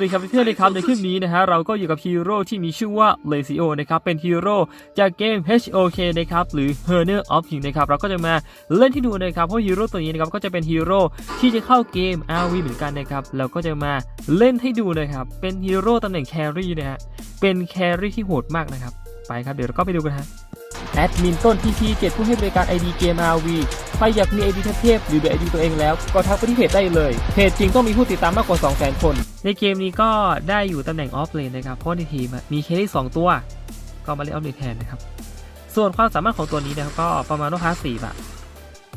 วัสดีครับเพื่อนๆเลยครับในคลิปนี้นะฮะเราก็อยู่กับฮีโร่ที่มีชื่อว่าเลซิโอนะครับเป็นฮีโร่จากเกม HOK นะครับหรือ h e r n e r of King นะครับเราก็จะมาเล่นที่ดูนะครับเพราะฮีโร่ตัวนี้นะครับก็จะเป็นฮีโร่ที่จะเข้าเกม RV เหมือนกันนะครับเราก็จะมาเล่นให้ดูนะครับเป็นฮีโร่ตำแหน่งแครี่นะฮะเป็นแครี่ที่โหดมากนะครับไปครับเดี๋ยวเราก็ไปดูกันฮะ แอดมินต้นทีพีเจ็ดผู้ให้บริการ ID เกม RV ใครอยากมี ID เทพๆหรือแบบ ID ตัวเองแล้วก็ทักไปที่เพจได้เลย เพจจริงต้องมีผู้ติดตามมากกว่า 200,000 คน ในเกมนี้ก็ได้อยู่ตำแหน่งออฟเลนนะครับ เพราะในทีมมีเคลลี่2ตัว ก็มาเล่นออฟเลนแทนนะครับ ส่วนความสามารถของตัวนี้นะครับก็ประมาณว่าพาสซีฟอะ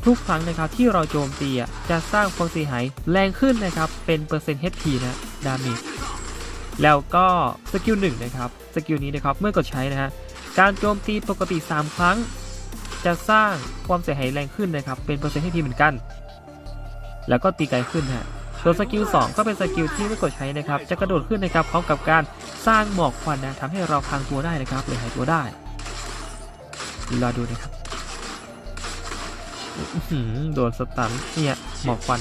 ทุกครั้งนะครับที่เราโจมตีจะสร้างความเสียหายแรงขึ้นนะครับเป็นเปอร์เซ็นต์ HP นะดาเมจแล้วก็สกิลหนึ่งนะครับสกิลนี้นะครับเมื่อกดใช้นะฮะ การโจมตีปกติ 3 ครั้ง จะสร้างความเสียหายแรงขึ้นนะครับ เป็นเปอร์เซ็นต์ให้ทีเหมือนกัน แล้วก็ตีไกลขึ้นฮะส่วนสกิล 2 ก็เป็นสกิลที่ไม่กดใช้นะครับ จะกระโดดขึ้นนะครับพร้อมกับการสร้างหมอกควันนะทำให้เราพังตัวได้นะครับหรือหายตัวได้รอดูนะครับโดนสตันเนี่ยหมอกควัน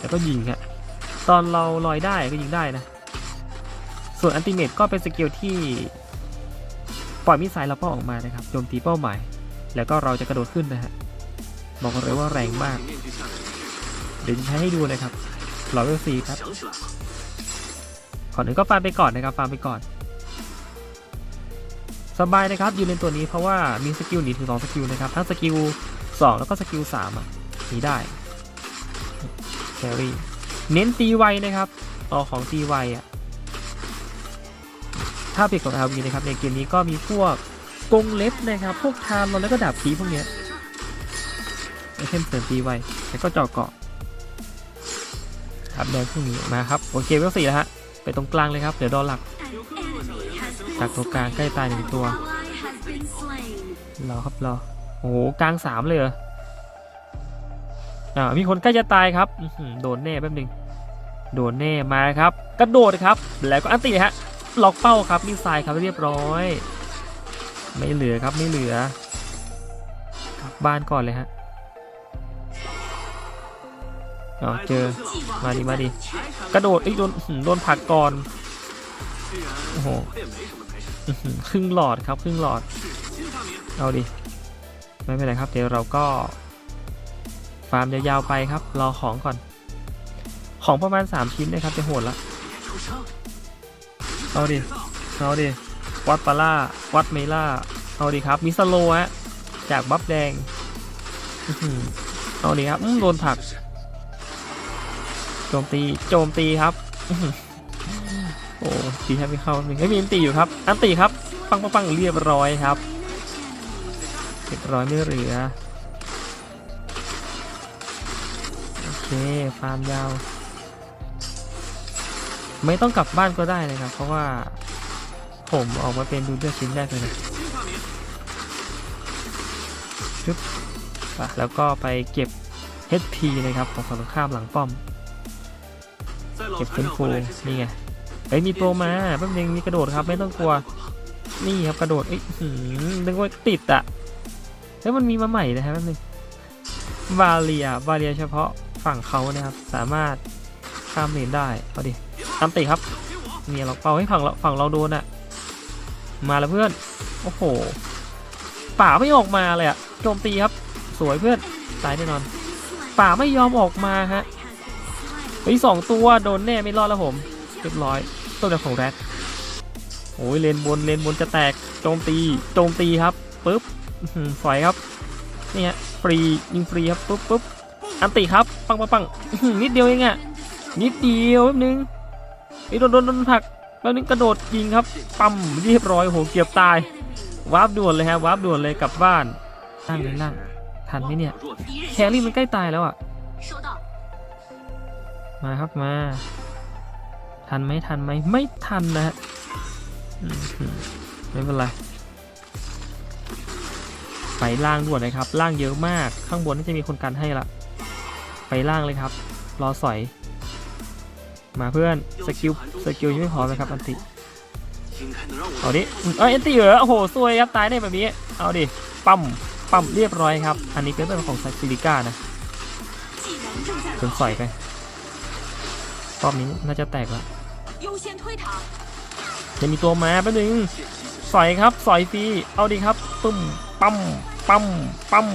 แล้วก็ยิงฮะตอนเราลอยได้ก็ยิงได้นะ ส่วนอันติเมตก็เป็นสกิลที่ ปล่อยมิสไซล์เราก็ออกมานะครับโจมตีเป้าหมาย แล้วก็เราจะกระโดดขึ้นนะฮะบอกเลยว่าแรงมาก เดี๋ยวจะใช้ให้ดูนะครับรอเวลซีครับก่อนอื่นก็ฟาร์มไปก่อนนะครับฟาร์มไปก่อน สบายนะครับยืนเลนตัวนี้เพราะว่ามีสกิลหนีถึงสองสกิลนะครับทั้งสกิลสองแล้วก็สกิลสามอะหนีได้แครี่เน้นตีไวนะครับเอาของตีไวอะ ถ้าเปรียบกับ RV นะครับในเกมนี้ก็มีพวกกงเล็บนะครับ พวกทามแล้วก็ดาบผีพวกเนี้ยไอเทมเสริมตีไวแล้วก็เจาะเกาะครับแดงพวกนี้มาครับโอเคเวลสี่แล้วฮะไปตรงกลางเลยครับเดี๋ยวดอหลักจากตัวกลางใกล้ตายหนึ่งตัวรอครับรอโอ้โหกลางสามเลยเหรออ่ามีคนใกล้จะตายครับโดนแน่แป๊บหนึงโดนแน่มาครับ กระโดดครับแล้วก็อันติฮะ ล็อกเป้าครับมิสไซล์ครับเรียบร้อย ไม่เหลือครับไม่เหลือกลับบ้านก่อนเลยฮะอ๋อเจอมาดิมาดิกระโดดไอ้โดนโดนผักก่อนโอ้โหครึ่งหลอดครับครึ่งหลอด เอาดิไม่เป็นไรครับเดี๋ยวเราก็ฟาร์มยาวๆไปครับรอของก่อน ของประมาณ 3 ชิ้นนะครับจะโหดละ เอาดิ เอาดิ วัดปาร่า วัดเมล่า เอาดิครับ มิสโลฮะ จากบัฟแดง เอาดิครับโดนผัก โจมตี โจมตีครับ โอ้ตีแทบไม่เข้าหนึ่งไม่มีอันตีอยู่ครับ อันตีครับ ปังปังปังเรียบร้อยครับ เรียบร้อยไม่เหลือ โอเค ฟาร์มยาว ไม่ต้องกลับบ้านก็ได้นะครับ เพราะว่าผมออกมาเป็นดูเดอร์ชิ้นแรกเลยนะชึบแล้วก็ไปเก็บ HP นะครับของฝั่งตรงข้ามหลังป้อม เก็บฟื้นฟูนี่ไงเฮ้ยมีโปรมาแป๊บนึงมีกระโดดครับ ไม่ต้องกลัว นี่ครับกระโดดเอ้ยหืมนึกว่าติดอะแล้วมันมีมาใหม่นะครับแป๊บนึงวาเลียวาเลียเฉพาะฝั่งเขานะครับ สามารถข้ามเลนได้เอาดิ ตามติครับเนี่ยเราเป่าให้ฝั่งเราฝั่งเราโดนอะมาแล้วเพื่อน โอ้โห ป่าไม่ออกมาเลยอะโจมตีครับ สวยเพื่อน ตายแน่นอน ป่าไม่ยอมออกมาฮะเฮ้สองตัวโดนแน่ไม่รอดแล้วผม เรียบร้อย ตัวเดียวของแรดโอ้ยเลนบนเลนบนจะแตกโจมตีโจมตีครับปึ๊บหือฝอยครับนี่ฮะฟรียิงฟรีครับปึ๊บปึ๊บอันติครับ ปังปังปังอื้อหือนิดเดียวเองอะนิดเดียวแป๊บนึง ไอ้โดนโดนโดนผักแป๊บนึงกระโดดยิงครับปั๊มเรียบร้อยโหเกือบตายวาร์ปด่วนเลยฮะวาร์ปด่วนเลยกลับบ้านล่างเลยล่างทันไหมเนี่ยแครี่มันใกล้ตายแล้วอะมาครับมา ทันไหมทันไหมไม่ทันนะฮะไม่เป็นไรไปล่างด่วนเลยครับล่างเยอะมากข้างบนน่าจะมีคนกันให้ละไปล่างเลยครับ รอสอย มาเพื่อนสกิลสกิลยังไม่พอเลยครับอันติเอาดิเอ้ยอันติเหรอโอ้โหซวยครับตายได้แบบนี้เอาดิปั๊มปั๊มเรียบร้อยครับ อันนี้เป็นเรื่องของซิลิก้านะถึงใส่ไปรอบนี้น่าจะแตกแล้วจะมีตัวมาแป๊บนึงใส่ครับใส่ฟรีเอาดิครับปุ้มปั๊มปั๊มปั๊ม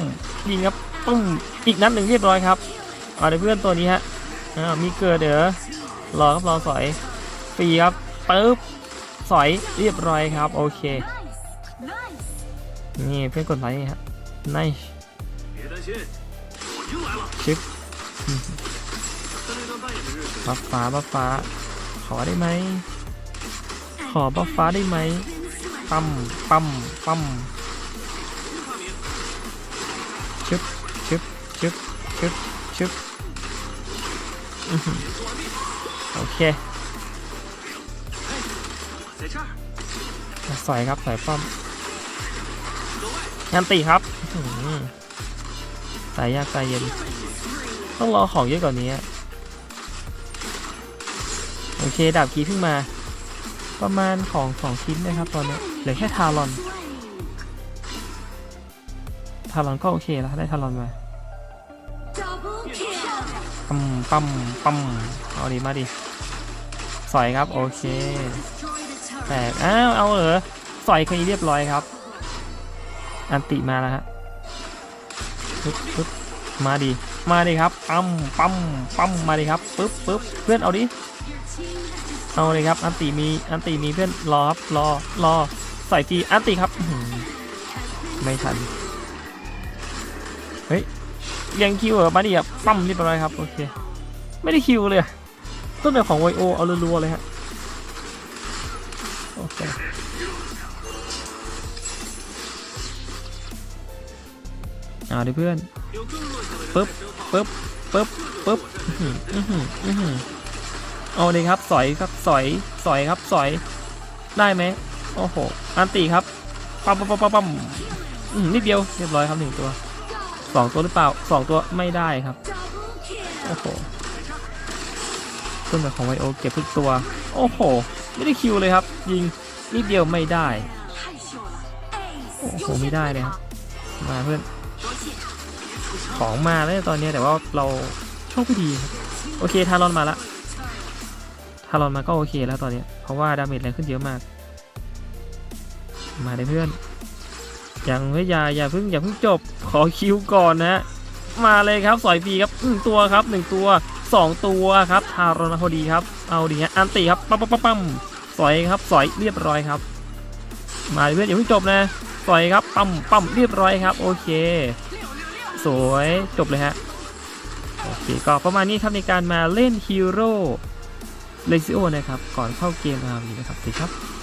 ยิงครับปุ้มอีกนัดหนึ่งเรียบร้อยครับเอาดีเพื่อนตัวนี้ฮะมีเกิดเดี๋ย รอครับรอสอยฟีครับปึ๊บสอยเรียบร้อยครับ โอเค นี่เพื่อนกดไลค์ฮะไนชิปบัฟฟ้าบัฟฟ้า ขอได้ไหม ขอบัฟฟ้าได้ไหม ปั๊ม ปั๊ม ปั๊มชิปชิปชิปชิปชิป โอเคใส่ครับใส่ป้อมยันตีครับตายยากตายเย็น ต้องรอของเยอะกว่านี้ โอเค ดาบกีเพิ่งมา ประมาณของสองชิ้นนะครับตอนนี้ เหลือแค่ทารอน ทารอนก็โอเคแล้ว ได้ทารอนมาปั๊มปั๊มปั๊มเอาดีมาดี สอยครับโอเคแต。กอ้าวเอาเหรอสอยคนนี้เรียบร้อยครับ อันติมาแล้วฮะปึ๊บปึ๊บมาดิมาดิครับปั๊มปั๊มปั๊มมาดิครับปึ๊บปึ๊บเพื่อนเอาดิเอาเลยครับ อันติมีอันติมีเพื่อนรอครับรอรอใส่ทีอันติครับไม่ทันเฮ้ยยังคิวเหรอมาดิอะปั๊มเรียบร้อยครับโอเคไม่ได้คิวเลย ต้นแบบของไวโอเอาลัวๆเลยฮะโอเคเอาดิเพื่อนปึ๊บปึ๊บปึ๊บปึ๊บเอาดิครับ สอยครับ สอย สอยครับ สอย ได้ไหมโอ้โห อันตีครับ ปั๊มปั๊มปั๊มปั๊มนิดเดียว เรียบร้อยครับหนึ่งตัวสองตัวหรือเปล่าสองตัวไม่ได้ครับ โอ้โห เครื่องแบบของไวโอเก็บทุกตัว โอ้โห ไม่ได้คิวเลยครับ ยิงนิดเดียวไม่ได้ โอ้โห ไม่ได้เลยครับ มาเพื่อน ของมาแล้วตอนนี้แต่ว่าเราโชคไม่ดี โอเคทารอนมาละทารอนมาก็โอเคแล้วตอนนี้ เพราะว่าดาเมจแรงขึ้นเยอะมาก มาเลยเพื่อนอย่างไม่ยาอย่าเพิ่งอย่าเพิ่งจบ ขอคิวก่อนนะ มาเลยครับสอยปีครับหนึ่งตัวครับหนึ่งตัว สองตัวครับทารอนพอดีครับ เอาดีฮะอันตีครับปั๊มปั๊มปั๊มสอยครับสอยเรียบร้อยครับ มาเพื่อนอย่าเพิ่งจบนะสอยครับปั๊มปั๊มเรียบร้อยครับ โอเค สวยจบเลยฮะโอเคก็ประมาณนี้ครับในการมาเล่นฮีโร่เลซิโอนะครับ ก่อนเข้าเกมนะครับนะครับสวัสดีครับ